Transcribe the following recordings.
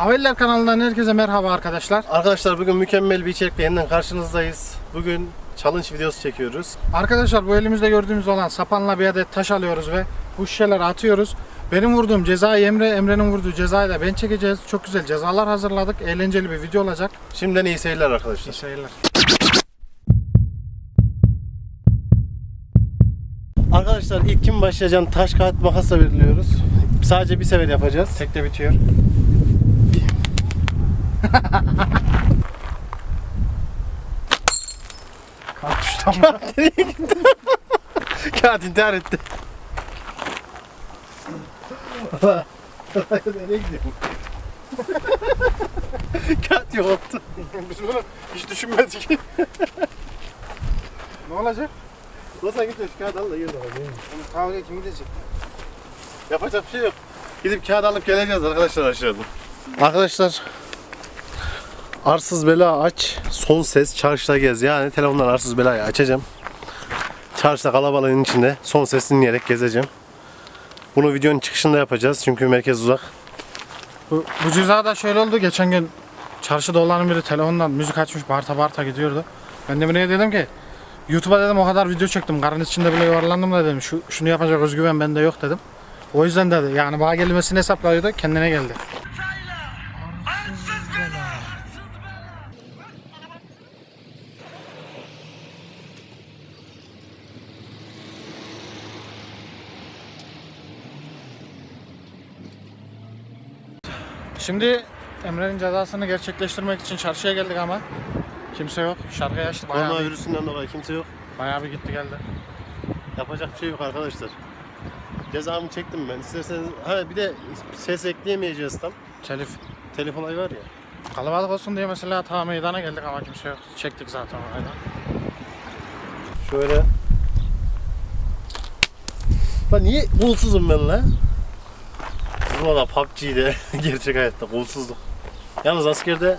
Aveller kanalından herkese merhaba arkadaşlar. Arkadaşlar bugün mükemmel bir içerikle yeniden karşınızdayız. Bugün challenge videosu çekiyoruz. Arkadaşlar bu elimizde gördüğünüz olan sapanla bir adet taş alıyoruz ve bu şişeleri atıyoruz. Benim vurduğum cezayı Emre, Emre'nin vurduğu cezayı da ben çekeceğiz. Çok güzel cezalar hazırladık. Eğlenceli bir video olacak. Şimdiden iyi seyirler arkadaşlar. İyi seyirler. Arkadaşlar ilk kim başlayacağını taş kağıt makasla belirliyoruz. Sadece bir sefer yapacağız. Tekte bitiyor. Kalk tuştan mı? Kağıt intihar etti. Nereye gidiyorsun? Kağıt yok oldu. Biz bunu hiç düşünmedik. ne olacak? Nasıl gidiyor şu kağıt al da yürü bakalım. Kavga kim gidecek? Yapacak bir şey yok. Gidip kağıt alıp geleceğiz arkadaşlar aşağıdan. Arkadaşlar Arsız bela aç, son ses çarşıda gez. Yani telefondan arsız belayı açacağım. Çarşıda kalabalığın içinde son ses dinleyerek gezeceğim. Bunu videonun çıkışında yapacağız çünkü merkez uzak. Bu, bu ceza şöyle oldu. Geçen gün çarşıda olan biri telefondan müzik açmış bağırta bağırta gidiyordu. Ben de Emre'ye dedim ki YouTube'a dedim o kadar video çektim. Karın içinde bile yuvarlandım da dedim. Şu, şunu yapacak özgüven bende yok dedim. O yüzden dedi. Yani bana gelmesini hesaplıyordu. Kendine geldi. Şimdi Emre'nin cezasını gerçekleştirmek için çarşıya geldik ama kimse yok. Şarkıyı açtı. Bayağı, bir, Koronavirüsünden dolayı kimse yok. bayağı bir gitti geldi. Yapacak bir şey yok arkadaşlar. Cezamı çektim ben. İsterseniz ha bir de ses ekleyemeyeceğiz tam. Telif. Telef olayı var ya. Kalabalık olsun diye mesela ta meydana geldik ama kimse yok. Çektik zaten orayı da. Şöyle. Lan niye kolsuzum ben lan? Da PUBG'de gerçek hayatta kolsuzluk. Yalnız askerde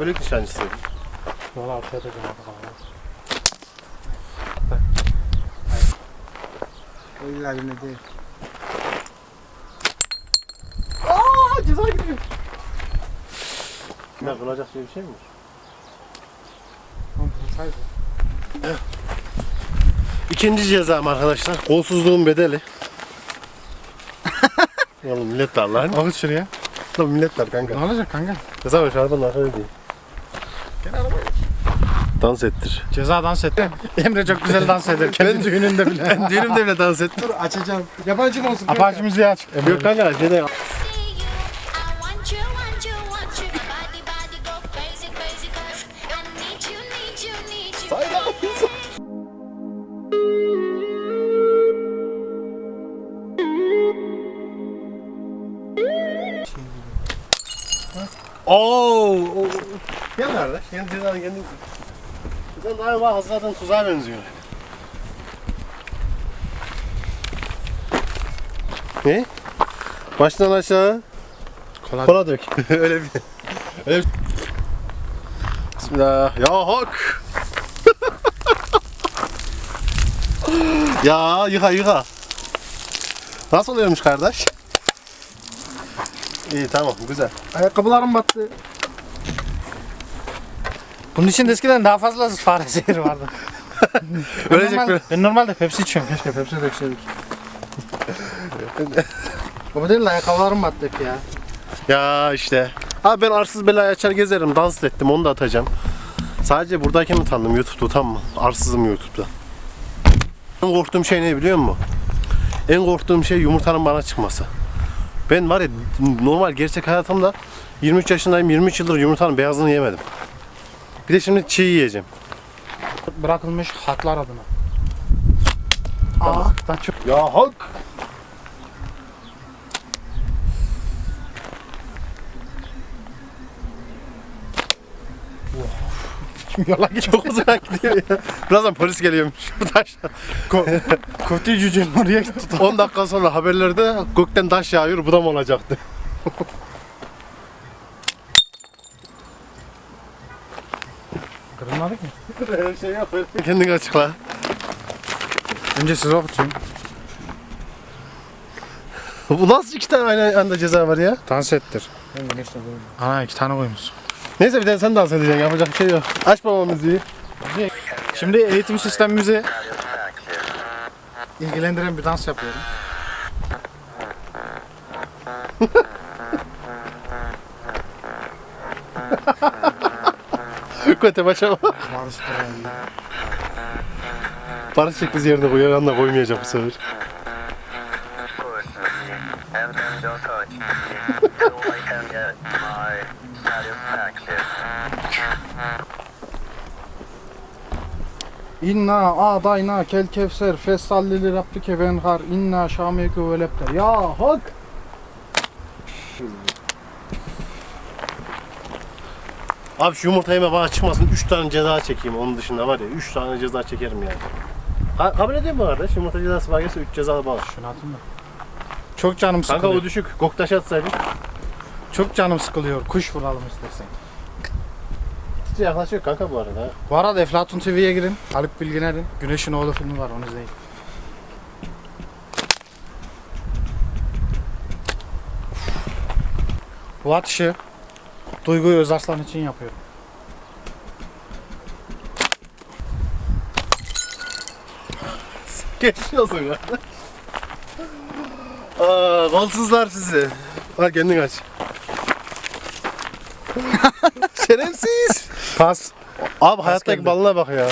bölük nişancısıydım. Valla ortaya da gömüldük İlla yine değil. Aa ceza gidiyor. Ne kılacak diye bir şey mi? var? İkinci cezam arkadaşlar. Kolsuzluğun bedeli. Oğlum millet var lan. Ağız şuraya. Lan millet var kanka. Ne olacak kanka? Ceza var şu arabanın arkada değil. Gel arabaya. Dans ettir. Ceza dans etti. Emre çok güzel dans eder. Kendi düğününde bile. Düğünümde bile dans ettir. Açacağım. Yabancı mı olsun? Apache müziği aç. Yok kanka şeyde Oo. Gel kardeş. Gel cezanı kendin. Sen daha bak zaten tuzağa benziyor. Ne? Baştan aşağı. Kola dök. öyle bir. Öyle bir. Bismillah. Ya hak. ya yıka yıka. Nasıl oluyormuş kardeş? İyi tamam güzel. Ayakkabılarım battı. Bunun için eskiden daha fazla fare zehri vardı. Ölecek normal, bir. Ben normalde Pepsi içiyorum. Keşke Pepsi dökseydik. Bu değil de ayakkabılarım battı hep ya. Ya işte. Abi ben arsız belayı açar gezerim. Dans ettim onu da atacağım. Sadece buradayken mi tanıdım YouTube'da utanma. Arsızım YouTube'da. En korktuğum şey ne biliyor musun? En korktuğum şey yumurtanın bana çıkması. Ben var ya normal gerçek hayatımda 23 yaşındayım 23 yıldır yumurtanın beyazını yemedim. Bir de şimdi çiğ yiyeceğim. Bırakılmış haklar adına. Ah, çok. Ya hak. Yola gidiyor. Çok uzak gidiyor ya. Birazdan polis geliyormuş bu taşla. Kötü cücenin oraya gitti. 10 dakika sonra haberlerde gökten taş yağıyor bu da mı olacaktı? Kırılmadık mı? Öyle şey yok. Kendin açıkla. Önce size okutayım. Bu nasıl iki tane aynı anda ceza var ya? Dans ettir. Ana iki tane koymuşsun. Neyse bir de sen dans edeceksin yapacak bir şey yok. Aç baba müziği. Şimdi eğitim sistemimizi ilgilendiren bir dans yapıyorum. Kötü başa bak. Barış bizi yerine koyuyor. Yanına koymayacak bu sefer. İnna adayna kel kevser fesallili rabbike venhar inna şameke ve lepter. Ya hak. Abi şu yumurta yeme bana çıkmasın. 3 tane ceza çekeyim onun dışında var ya. 3 tane ceza çekerim yani. Ha, kabul ediyor mu kardeş? Yumurta cezası var gelse 3 ceza bana. Şunu atayım da. Çok canım Kanka sıkılıyor. o düşük. Goktaş atsaydık. Çok canım sıkılıyor. Kuş vuralım istersen. Hiç yaklaşıyor kanka bu arada. Bu arada Eflatun TV'ye girin. Haluk Bilginer'in Güneşin Oğlu filmi var onu izleyin. Bu atışı Duygu Özarslan için yapıyorum. Geçiyorsun kardeş. Aa, kolsuzlar sizi. Bak kendin aç. Şerefsiz. Pas. Abi hayattaki geldi. balına bak ya.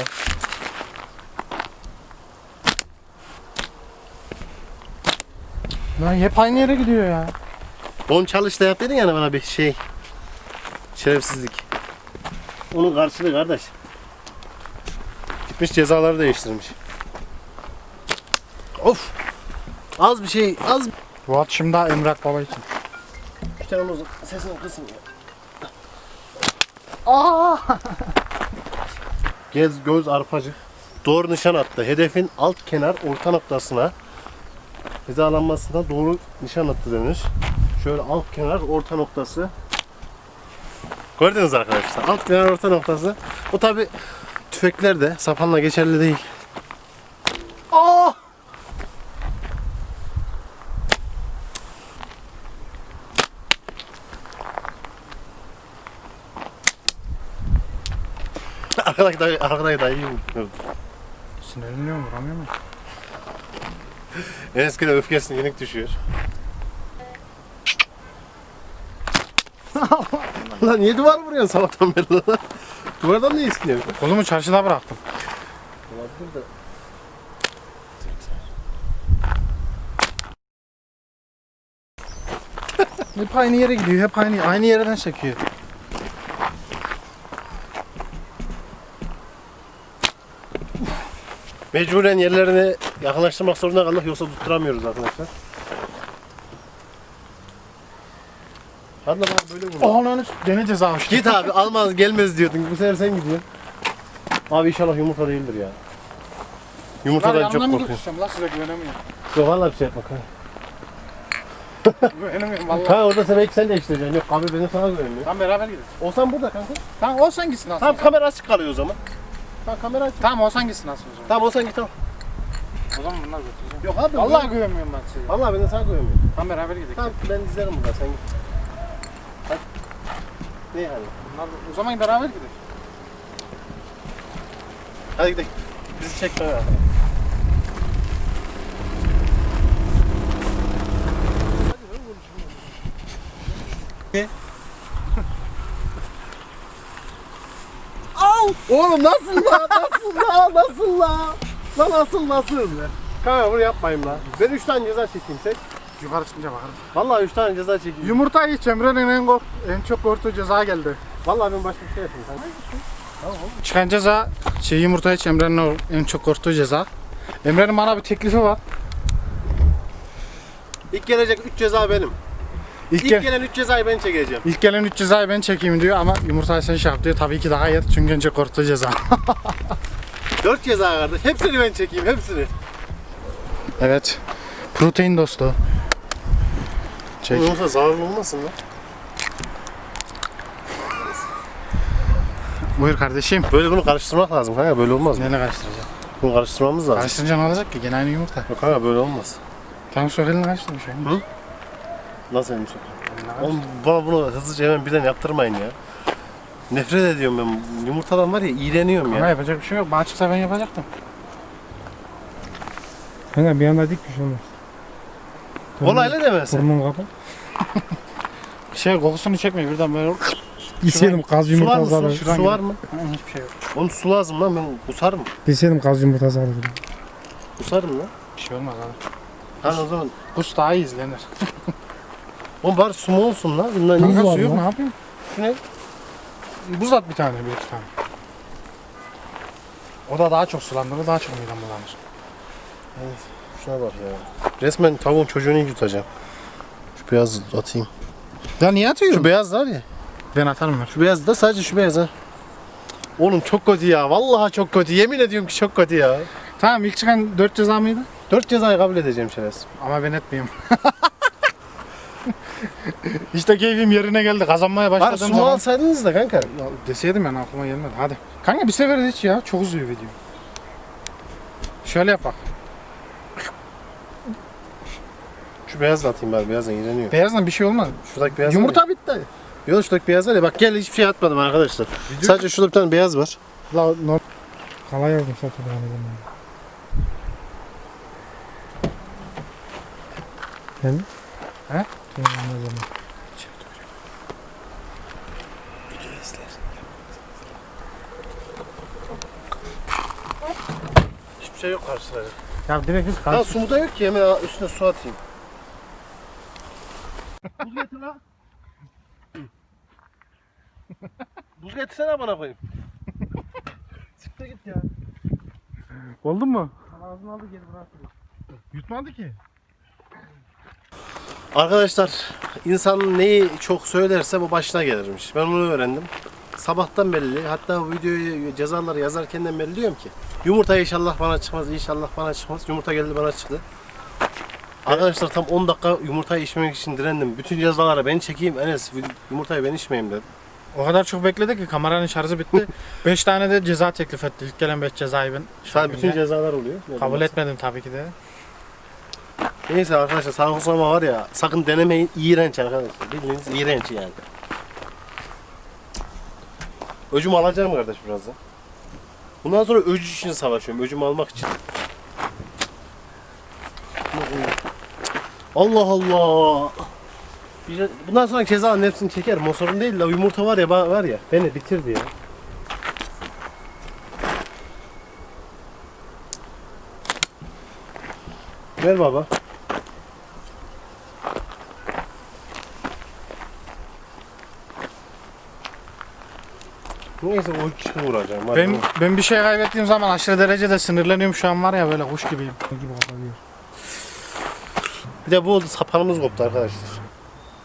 Lan hep aynı yere gidiyor ya. Don çalış da yap dedin yani bana bir şey. Şerefsizlik. Onun karşılığı kardeş. Gitmiş cezaları değiştirmiş. Of. Az bir şey, az Bu atışım da Emrah Baba için. bir tane. Sesini kısın ya. Gez göz arpacı. Doğru nişan attı. Hedefin alt kenar orta noktasına hizalanmasına doğru nişan attı denir. Şöyle alt kenar orta noktası. Gördünüz arkadaşlar. Alt kenar orta noktası. Bu tabi tüfeklerde sapanla geçerli değil. Arkadaki dayı, arkadaki dayı Sinirleniyor mu? Vuramıyor mu? Enes'in öfkesine yenik düşüyor. lan niye duvar vuruyorsun sabahtan beri lan? Duvardan niye iskiniyorsun? Kolumu çarşıda bıraktım. Olabilir de. Hep aynı yere gidiyor. Hep aynı aynı yerden sekiyor. Mecburen yerlerini yakınlaştırmak zorunda kaldık yoksa tutturamıyoruz arkadaşlar. Hadi lan böyle vur. Oh lan gene ceza almış. Git abi almaz gelmez diyordun. Bu sefer sen gidiyorsun. Abi inşallah yumurta değildir ya. Yumurtadan çok korkuyorum. götürsem la size güvenemiyorum. Yok valla bir şey yapma kanka. güvenemiyorum valla. Ha orada sen belki sen değiştireceksin. Yok abi benim sana güvenmiyor. Tamam beraber gidelim. Olsan burada kanka. Tamam olsan gitsin aslında. Tamam kamera açık kalıyor o zaman. Tamam kamera açık. Tamam olsan gitsin aslında o zaman. Tamam olsan git tamam. O zaman bunlar götüreceğim. Yok abi. Vallahi güvenmiyorum ben size. Vallahi ben de sana güvenmiyorum. Tamam beraber gidelim. Tamam ben izlerim burada sen git. Hadi. Ne yani? Bunlar, o zaman beraber gidelim. Hadi gidelim. Bizi çek kamera. Oğlum nasıl la? Nasıl la? Nasıl la? La nasıl nasıl? Kanka bunu yapmayın la. Ben 3 tane ceza çekeyim tek. Yukarı çıkınca bakarım. Vallahi 3 tane ceza çekeyim. Yumurta iç Emre'nin en, kork en çok korktuğu ceza geldi. Vallahi ben başka bir şey yapayım kanka. Çıkan ceza şey yumurta iç Emre'nin en çok korktuğu ceza. Emre'nin bana bir teklifi var. İlk gelecek 3 ceza benim. İlk, İlk gel- gelen 3 cezayı ben çekeceğim. ilk gelen 3 cezayı ben çekeyim diyor ama yumurtayı sen şey yap diyor. Tabii ki daha yer çünkü en çok korktuğu ceza. 4 ceza kardeş. Hepsini ben çekeyim hepsini. evet. Protein dostu. Çek. Yoksa zararlı olmasın lan. Buyur kardeşim. Böyle bunu karıştırmak lazım kanka böyle olmaz mı? Neyle karıştıracağım? Bunu karıştırmamız lazım. Karıştırınca ne olacak ki? Gene aynı yumurta. Yok kanka böyle olmaz. Tamam sok elini karıştır bir şey. Hı? Nasıl ya. Oğlum bana bunu hızlıca hemen birden yaptırmayın ya. Nefret ediyorum ben. Yumurtadan var ya iğreniyorum Ama ya. yapacak bir şey yok. Bana çıksa ben yapacaktım. Kanka bir anda dik bir şey. Kolayla demezsin. Burnum kapat. Şey kokusunu çekmiyor birden böyle. Bilseydim kaz Su var yumurtası mı? alırdım. Su, su var mı? Hı, Hiçbir şey yok. Oğlum su lazım lan ben kusarım. Bilseydim kaz yumurtası alırdım. Kusarım lan. Bir şey olmaz abi. Ha o zaman. Kus daha iyi izlenir. Oğlum bari su mu olsun lan? Bunlar niye? Kanka var su yok ne yapayım? Şu ne? Buz at bir tane bir iki tane. O da daha çok sulandırır daha çok midem bulanır. Şuna bak ya. Resmen tavuğun çocuğunu yutacağım. Şu beyaz atayım. Ya niye atıyorsun? Şu beyaz var ya. Ben atarım ver. Şu beyaz da sadece şu beyaz ha. Oğlum çok kötü ya. Vallahi çok kötü. Yemin ediyorum ki çok kötü ya. Tamam ilk çıkan 4 ceza mıydı? Dört cezayı kabul edeceğim şerefsiz. Ama ben etmeyeyim. işte keyfim yerine geldi. Kazanmaya Bari başladığım su zaman. alsaydınız da kanka. Ya deseydim ben aklıma gelmedi. Hadi. Kanka bir sefer de hiç ya. Çok uzuyor video. Şöyle yap bak. Şu beyaz da atayım bari. Beyazdan iğreniyor. Beyazdan bir şey olmaz. Şuradaki beyaz var Yumurta bitti. ya. Yok şuradaki beyaz var ya. Bak gel hiçbir şey atmadım arkadaşlar. Sadece şurada bir tane beyaz var. La, no- Kala yazdım satın. Hem? He? Tamam anladım. Hiçbir şey yok karşıda. ya direkt biz Ha karşı. su da yok ki hemen üstüne su atayım. Buz getir lan. Buz getirsene bana koyayım. Siktir git ya. Oldu mu? Ağzını aldı geri bıraktı. Yutmadı ki. Arkadaşlar insan neyi çok söylerse bu başına gelirmiş. Ben bunu öğrendim. Sabahtan belli. Hatta bu videoyu cezaları yazarken belli diyorum ki. Yumurta inşallah bana çıkmaz, inşallah bana çıkmaz. Yumurta geldi bana çıktı. Arkadaşlar tam 10 dakika yumurtayı içmemek için direndim. Bütün cezalara ben çekeyim Enes yumurtayı ben içmeyeyim dedim. O kadar çok bekledi ki kameranın şarjı bitti. 5 tane de ceza teklif etti. İlk gelen 5 cezayı ben Sadece bütün cezalar oluyor. kabul etmedim tabii ki de. Neyse arkadaşlar sağlık sorma var ya sakın denemeyin. İğrenç arkadaşlar. Bildiğiniz iğrenç yani. Öcümü alacağım kardeş birazdan. Bundan sonra öcü için savaşıyorum. Öcümü almak için. Allah Allah. Bundan sonra cezanın hepsini çekerim. O değil de yumurta var ya var ya beni bitirdi ya. Ver baba. Neyse o kişi vuracağım. Hadi Ben bir şey kaybettiğim zaman aşırı derecede sinirleniyorum şu an var ya böyle kuş gibiyim. gibi kapatıyor. Bir de bu oldu sapanımız koptu arkadaşlar.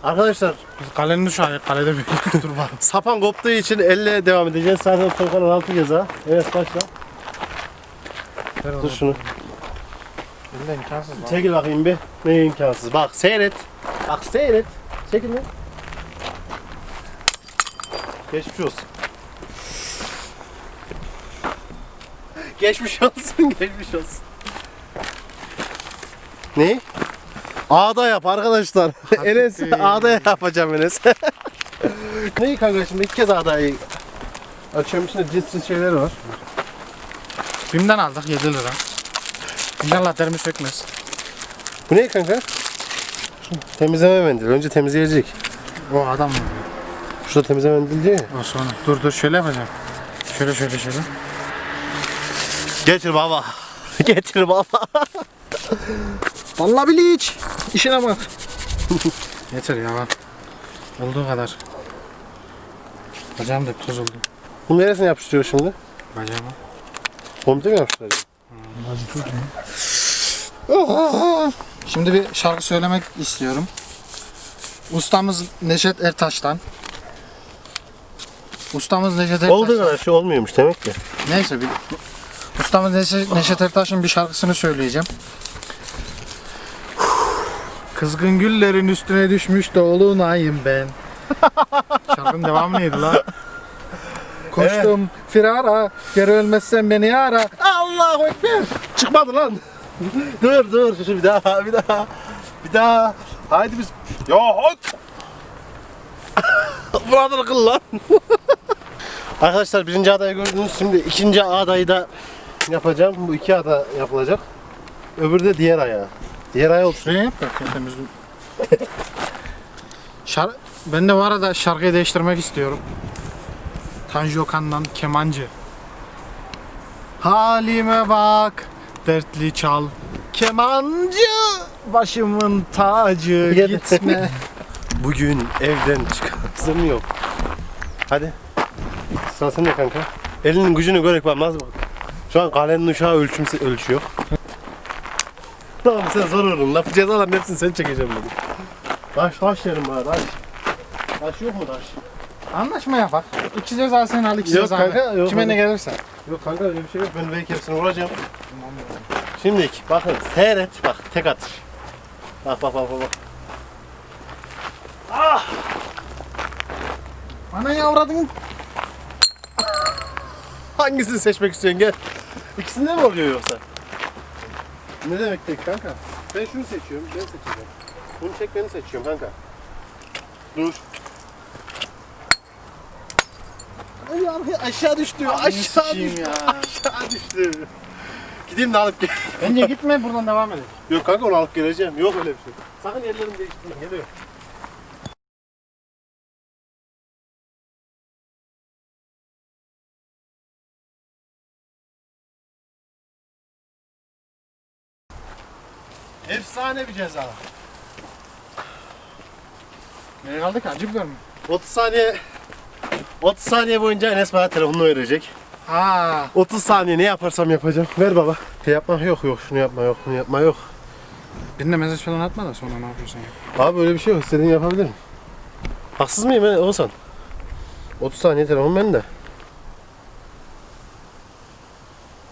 Arkadaşlar Biz kalenin şu an kalede bir dur bak. sapan koptuğu için elle devam edeceğiz. Zaten kalan 6 ceza. Evet başla. Ver. Dur şunu. Elde imkansız lan. Çekil bakayım bir. Ne imkansız. Bak seyret. Bak seyret. Çekil lan. Geçmiş olsun. Geçmiş olsun, geçmiş olsun. Ne? Ağda yap arkadaşlar. Enes ağda yapacağım Enes. Neyi kanka şimdi ilk kez ağdayı açıyorum içinde cinsiz şeyler var. Bim'den aldık 7 lira. İnşallah derimi sökmez. Bu ne kanka? Temizleme mendili. Önce temizleyecek. O adam mı? Şurada temizleme mendili diyor ya. O sonra. Dur dur şöyle yapacağım. Şöyle şöyle şöyle. Getir baba. Getir baba. Vallahi biliç. İşine bak. Yeter ya. Olduğu kadar. Bacağım da toz oldu. Bunu neresine yapıştırıyor şimdi? Bacağıma. Komple mi yapıştıracak? Şimdi bir şarkı söylemek istiyorum. Ustamız Neşet Ertaş'tan. Ustamız Neşet Ertaş'tan. Olduğu kadar şey olmuyormuş demek ki. Neyse bir Ustamız Neşet, Neşet Ertaş'ın bir şarkısını söyleyeceğim. Kızgın güllerin üstüne düşmüş dolunayım ben. Şarkının devamı neydi lan? Koştum firara, geri ölmezsen beni ara. Allahu Ekber. Çıkmadı lan. dur dur. Şu bir daha bir daha. Bir daha. Haydi biz. Ya hop. Buradır kıl lan. Arkadaşlar birinci adayı gördünüz. Şimdi ikinci adayı da yapacağım. Bu iki ada yapılacak. Öbürü de diğer ayağı. Diğer ayağı olsun. Şuraya yap temiz. Şar ben de bu arada şarkıyı değiştirmek istiyorum. Tanju Okan'dan kemancı. Halime bak, dertli çal. Kemancı, başımın tacı gitme. Bugün evden çıkarsın yok. Hadi. Sıra sende kanka. Elinin gücünü görek bak nasıl bak. Şu an kalenin uşağı ölçüm ölçüyor. tamam sen zor vurun. Lafı cezaların hepsini sen çekeceğim dedim. Taş taş yerim bana taş. Taş yok mu taş? Anlaşma yapak. İki ceza sen al, iki Yok ceza kanka, ben. yok Kime ne kanka. gelirse. Yok kanka öyle bir şey yok. Ben belki hepsini vuracağım. Şimdi bakın seyret bak tek atış. Bak bak bak bak. bak. Ana yavradın. Hangisini seçmek istiyorsun gel. İkisinde mi oluyor yoksa? Ne demek tek kanka? Ben şunu seçiyorum, ben seçeceğim. Bunu çek beni seçiyorum kanka. Dur. Ay arkaya aşağı düştü. Aşağı sikeyim düştü. ya. Aşağı düştü. Gideyim de alıp gel. Bence gitme buradan devam edelim. Yok kanka onu alıp geleceğim. Yok öyle bir şey. Sakın yerlerimi değiştirme. Geliyor. Efsane bir ceza. Nereye kaldık acı biber mi? 30 saniye 30 saniye boyunca Enes bana telefonunu verecek. Aa, 30 saniye ne yaparsam yapacağım. Ver baba. Şey yapma yok yok şunu yapma yok bunu yapma yok. birine mesaj falan atma da sonra ne yapıyorsun ya? Abi öyle bir şey yok. İstediğini yapabilirim. Haksız mıyım ben Oğuzhan? 30 saniye telefon bende.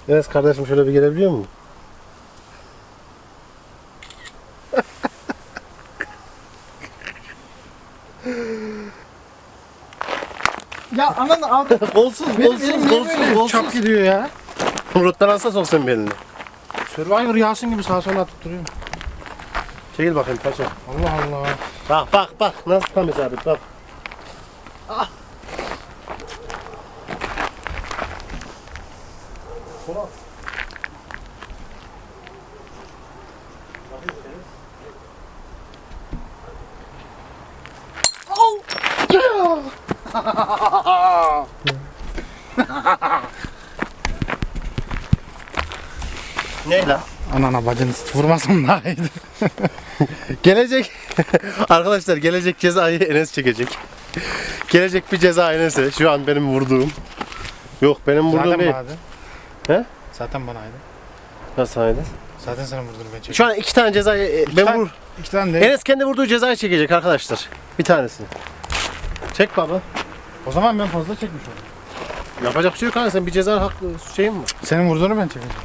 Enes kardeşim şöyle bir gelebiliyor mu? Ya anan abi. Kolsuz, kolsuz, kolsuz, kolsuz. Çok gidiyor ya. Rottan alsa sok sen bir elini. Survivor Yasin gibi sağa sola atıp duruyor. Çekil bakayım paşa. Allah Allah. Bak bak bak nasıl tam isabet bak. Ne lan? Anana bacını vurmasam daha iyiydi. Gelecek arkadaşlar gelecek cezayı Enes çekecek. Gelecek bir ceza Enes'e. Şu an benim vurduğum. Yok benim vurduğum Zaten değil. banaydı. He? Zaten banaydı. Nasıl aynı? Zaten sen vurdun ben çektim. Şu an iki tane cezayı e, ben tane- vur. İki tane değil. Enes kendi vurduğu cezayı çekecek arkadaşlar. Bir tanesini. Çek baba. O zaman ben fazla çekmiş oldum. Yapacak bir şey yok hani sen bir ceza haklı şeyin mi? Senin vurduğunu ben çekeceğim.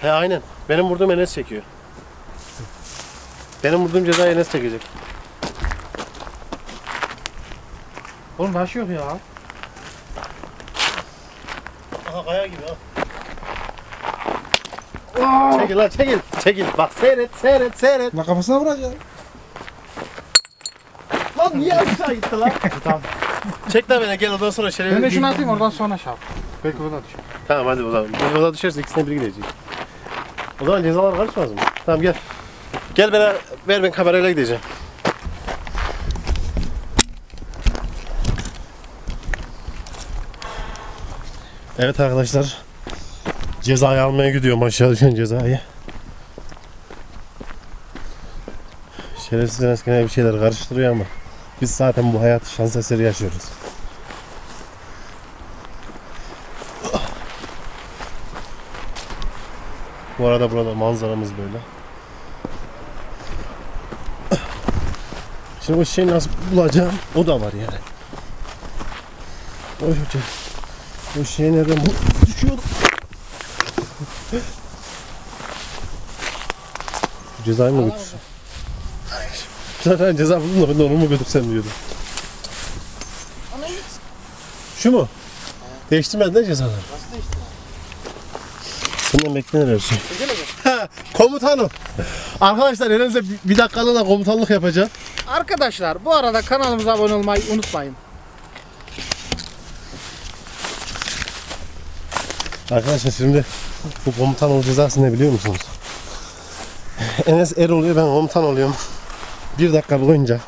He aynen. Benim vurduğum Enes çekiyor. Benim vurduğum cezayı Enes çekecek. Oğlum başı yok ya. Aha kaya gibi ha. Çekil lan çekil. Çekil. Bak seyret seyret seyret. La kafasına vuracak. Lan niye aşağı gitti lan? tamam. Çek lan beni gel ondan sonra şöyle. Ben de şunu atayım oradan sonra şap. Belki o da düşer. Tamam hadi o zaman. O da düşerse ikisine biri gidecek. O zaman cezalar karışmaz mı? Tamam gel. Gel bana ver ben kamerayla gideceğim. Evet arkadaşlar. Cezayı almaya gidiyorum aşağı düşen cezayı. Şerefsiz gene bir şeyler karıştırıyor ama biz zaten bu hayatı şans eseri yaşıyoruz. Bu arada burada manzaramız böyle. Şimdi o şeyi nasıl bulacağım? O da var yani. O şey. O şey nereden bu? Düşüyordu. Şu cezayı mı götürsün? Zaten ceza buldum da ben de onu mu götürsem diyordum. Şu mu? Değiştirmedin de cezaları. Nasıl değişti? Senden beklenir her şey. Komutanım. Arkadaşlar elinizde bir dakikalığına komutanlık yapacağım. Arkadaşlar bu arada kanalımıza abone olmayı unutmayın. Arkadaşlar şimdi bu komutan ol cezası ne biliyor musunuz? Enes er oluyor ben komutan oluyorum. Bir dakika boyunca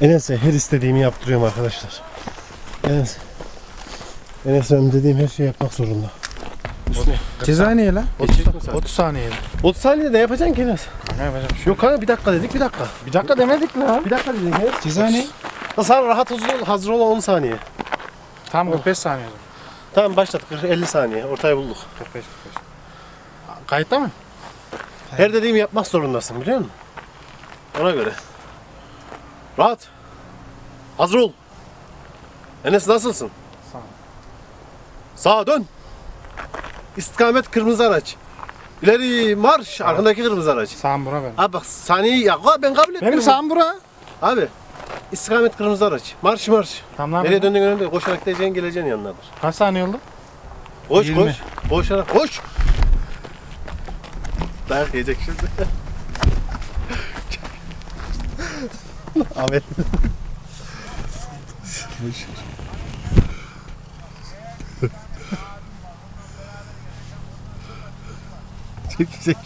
Enes'e her istediğimi yaptırıyorum arkadaşlar. Enes Enes benim dediğim her şeyi yapmak zorunda. Üstüne. Ceza ne lan? 30, 30 saniye. 30 saniyede yapacaksın ki Enes. Ne yapacağım? Yok kanka bir dakika dedik bir dakika. Bir dakika demedik lan. Bir dakika dedik Enes. Ceza ne? Sen rahat ol, hazır ol 10 saniye. Tam 45 saniye. Tamam başladık 50 saniye ortayı bulduk. 45 45. Kayıtta mı? Her dediğimi yapmak zorundasın biliyor musun? Ona göre. Rahat. Hazır ol. Enes nasılsın? Sağ. Sağa dön. İstikamet kırmızı araç. İleri marş. Arkandaki kırmızı araç. Sağım bura benim. Abi bak saniyeyi ya ben kabul etmiyorum. Benim sağım bura. Abi. İstikamet kırmızı araç. Marş marş. Tamam. Nereye döndüğün önemli değil. Koşarak gideceksin geleceksin yanındadır. Kaç saniye oldu? Koş 20. koş. Koşarak koş. Dayak yiyecek şimdi. Ahmet. çek çek.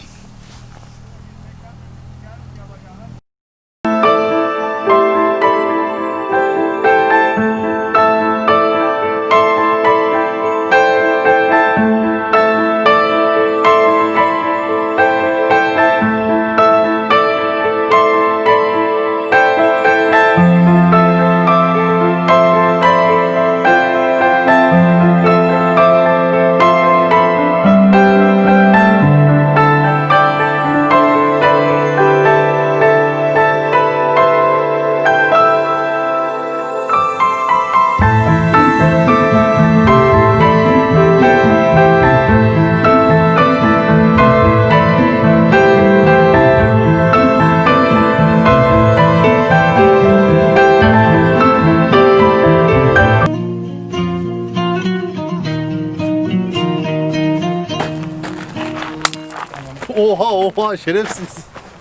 Oha şerefsiz.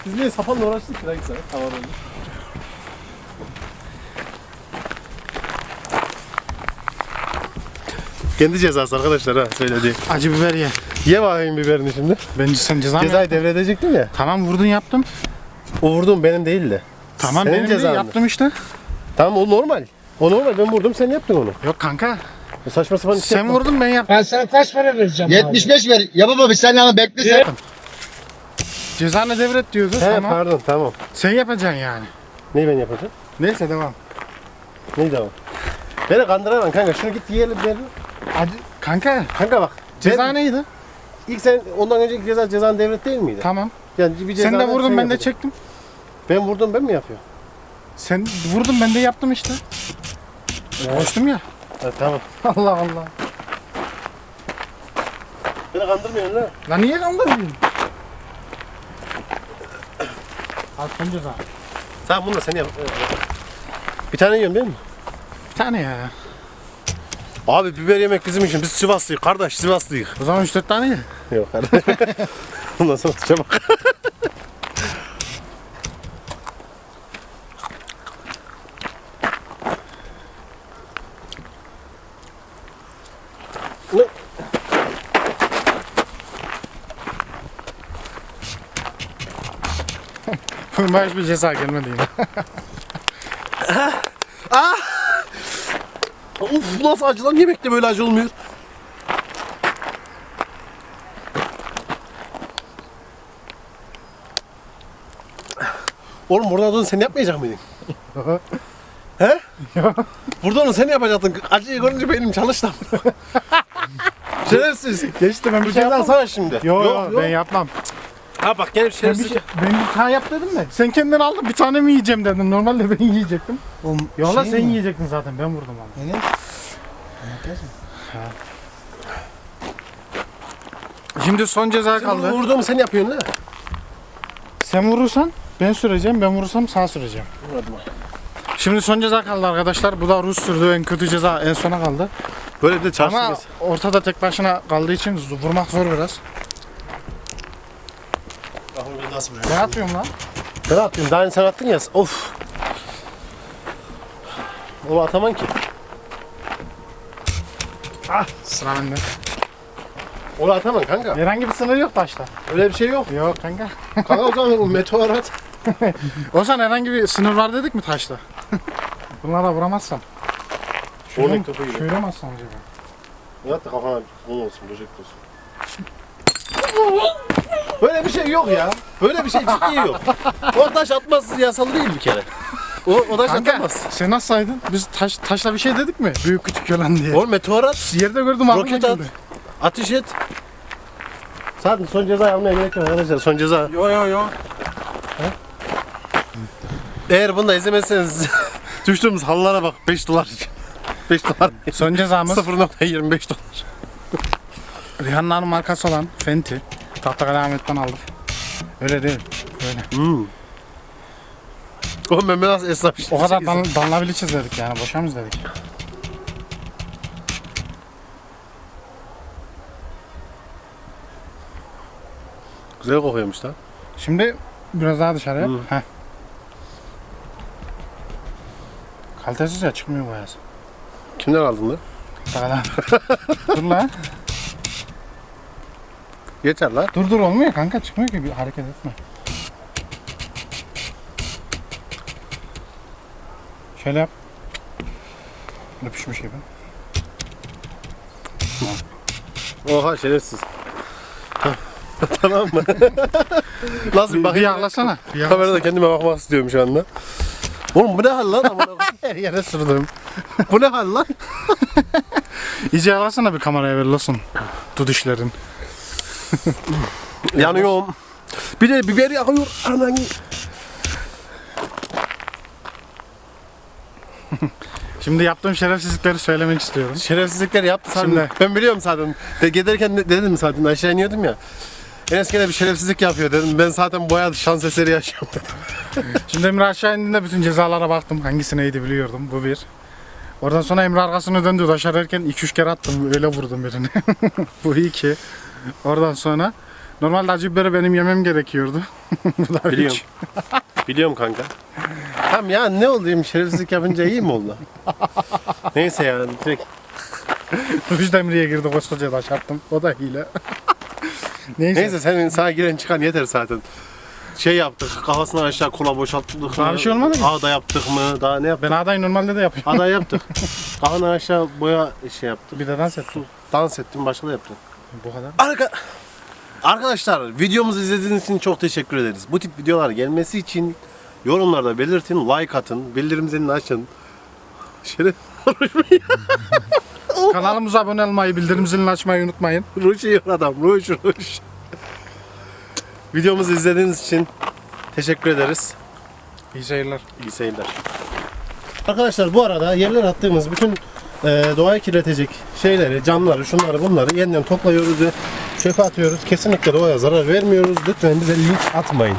Biz niye sapanla uğraştık ki lan sana? Tamam oldu. Kendi cezası arkadaşlar ha söyledi. Acı biber ye. Ye bakayım biberini şimdi. Bence sen ceza mı Cezayı devredecektin ya. Tamam vurdun yaptım. O vurduğum benim değil de. Tamam Senin benim de cezandı. yaptım işte. Tamam o normal. O normal ben vurdum sen yaptın onu. Yok kanka. E saçma sapan iş Sen yapma. vurdun ben yaptım. Ben sana kaç para vereceğim 75 ver. Ya baba bir saniye ama bekle sen. Cezanı devret diyordu. He tamam. pardon tamam. Sen yapacaksın yani. Neyi ben yapacağım? Neyse devam. Neyi devam? Beni kandıramam kanka şunu git yiyelim derim. Hadi kanka. Kanka bak. Ceza ben- neydi? İlk sen ondan önceki ceza cezanı devret değil miydi? Tamam. Yani bir ceza Sen de vurdun ben de çektim. Ben vurdum ben mi yapıyorum? Sen vurdun ben de yaptım işte. Koştum ya. Ha, tamam. Allah Allah. Beni kandırmıyorsun lan. Lan niye kandırdın? Al son ceza. Tamam bunu da sen yap. Bir tane yiyorsun değil mi? Bir tane ya. Abi biber yemek bizim için. Biz Sivaslıyız kardeş Sivaslıyız. O zaman 3-4 tane ye. Yok kardeş. Ondan sonra çabuk. Ne? Buna hiçbir ceza gelmedi yine. Of nasıl acı lan yemekte böyle acı olmuyor. Oğlum buradan onu sen yapmayacak mıydın? He? Burada onu sen yapacaktın. Acıyı görünce benim çalıştı. Şerefsiz. Geçti ben bir şey yapmam. sana şimdi. Yok yok ben yapmam. Ha bak gelip Ben bir, şey, ben bir tane yap dedim de. Sen kendin aldın bir tane mi yiyeceğim dedin. Normalde ben yiyecektim. Oğlum, Yok lan şey sen mi? yiyecektin zaten ben vurdum ama. Enes. Şimdi son ceza Kaldı. kaldı. Vurduğumu sen yapıyorsun lan. Sen vurursan ben süreceğim. Ben vurursam sağ süreceğim. Şimdi son ceza kaldı arkadaşlar. Bu da Rus sürdü. En kötü ceza en sona kaldı. Böyle bir de çarşı Ama ortada tek başına kaldığı için vurmak zor biraz. Ben atıyorum lan. Ben atıyorum. Daha önce sen attın ya. Of. Onu ataman ki. Sıra bende. Onu ataman kanka. Herhangi bir sınır yok taşta. Öyle bir şey yok. Yok kanka. Kanka o zaman meteor at. Olsan herhangi bir sınır var dedik mi taşta? Bunlara vuramazsam. Şöyle, mi- topu gibi. şöyle mi atsam acaba? Yat da kafana kum olsun, böcek olsun. Böyle bir şey yok ya. Böyle bir şey ciddi yok. O taş atması yasal değil bir kere. O, o taş Kanka atamaz. sen nasıl saydın? Biz taş, taşla bir şey dedik mi? Büyük küçük gören diye. Oğlum meteor at. Yerde gördüm aklıma Roket at. Ateş et. Zaten son ceza almaya gerek yok arkadaşlar. Son ceza. Yo yo yo. Eğer bunu da izlemezseniz düştüğümüz halılara bak 5 dolar. 5 dolar. Son cezamız 0.25 dolar. Rihanna'nın markası olan Fenty. Tahtakale Ahmet'ten aldık. Öyle değil. Böyle. Hmm. Oğlum ben biraz esnaf O kadar dan, Danla izledik yani. Boşa mı izledik? Güzel kokuyormuş lan. Şimdi biraz daha dışarıya. Hı. Heh. Kalitesiz ya çıkmıyor bu yaz. Kimden aldın lan? Tahtakale Dur lan. Yeter lan. Dur dur olmuyor kanka çıkmıyor ki bir hareket etme. Şöyle yap. Öpüşmüş gibi. Oha şerefsiz. tamam mı? Nasıl. Bir yaklasana. Kamerada kendime bakmak istiyorum şu anda. Oğlum bu ne hal lan? Her yere sürdüm. bu ne hal lan? İyice yaklasana bir kameraya ver olsun. Dur dişlerin. Yanıyorum. Bir de biber yakıyor. Anan. Şimdi yaptığım şerefsizlikleri söylemek istiyorum. Şerefsizlikler yaptı zaten. Şimdi- Ben biliyorum zaten. De, giderken de, dedim zaten aşağı iniyordum ya. Enes gene bir şerefsizlik yapıyor dedim. Ben zaten boya şans eseri yaşıyorum. Şimdi Emre aşağı indiğinde bütün cezalara baktım. Hangisi neydi biliyordum. Bu bir. Oradan sonra Emre arkasını döndü. Taşarırken 2-3 kere attım. Öyle vurdum birini. Bu iki. Oradan sonra normalde acı biberi benim yemem gerekiyordu. Bu da Biliyorum. üç. Biliyorum kanka. Tamam ya ne olayım şerefsizlik yapınca iyi mi oldu? Neyse yani direkt Üç demriye girdi koskoca taş attım. O da hile. Neyse. Neyse senin sana giren çıkan yeter zaten. Şey yaptık, kafasından aşağı kola boşalttık. Daha bir şey olmadı mı? Ağda yaptık mı? Daha ne yaptık? Ben adayı normalde de yapıyorum. Ağda yaptık. Kafandan aşağı boya şey yaptık. Bir de dans ettim. Dans ettim, başka da yaptım. Bu kadar. Arka... Arkadaşlar videomuzu izlediğiniz için çok teşekkür ederiz. Bu tip videolar gelmesi için yorumlarda belirtin, like atın, bildirim zilini açın. Şeref Kanalımıza abone olmayı, bildirim zilini açmayı unutmayın. ruj yiyor adam, ruj ruj. Videomuzu izlediğiniz için teşekkür ederiz. İyi seyirler. İyi seyirler. Arkadaşlar bu arada yerler attığımız bütün e, doğayı kirletecek şeyleri, camları, şunları bunları yeniden topluyoruz ve çöpe atıyoruz. Kesinlikle doğaya zarar vermiyoruz. Lütfen bize link atmayın.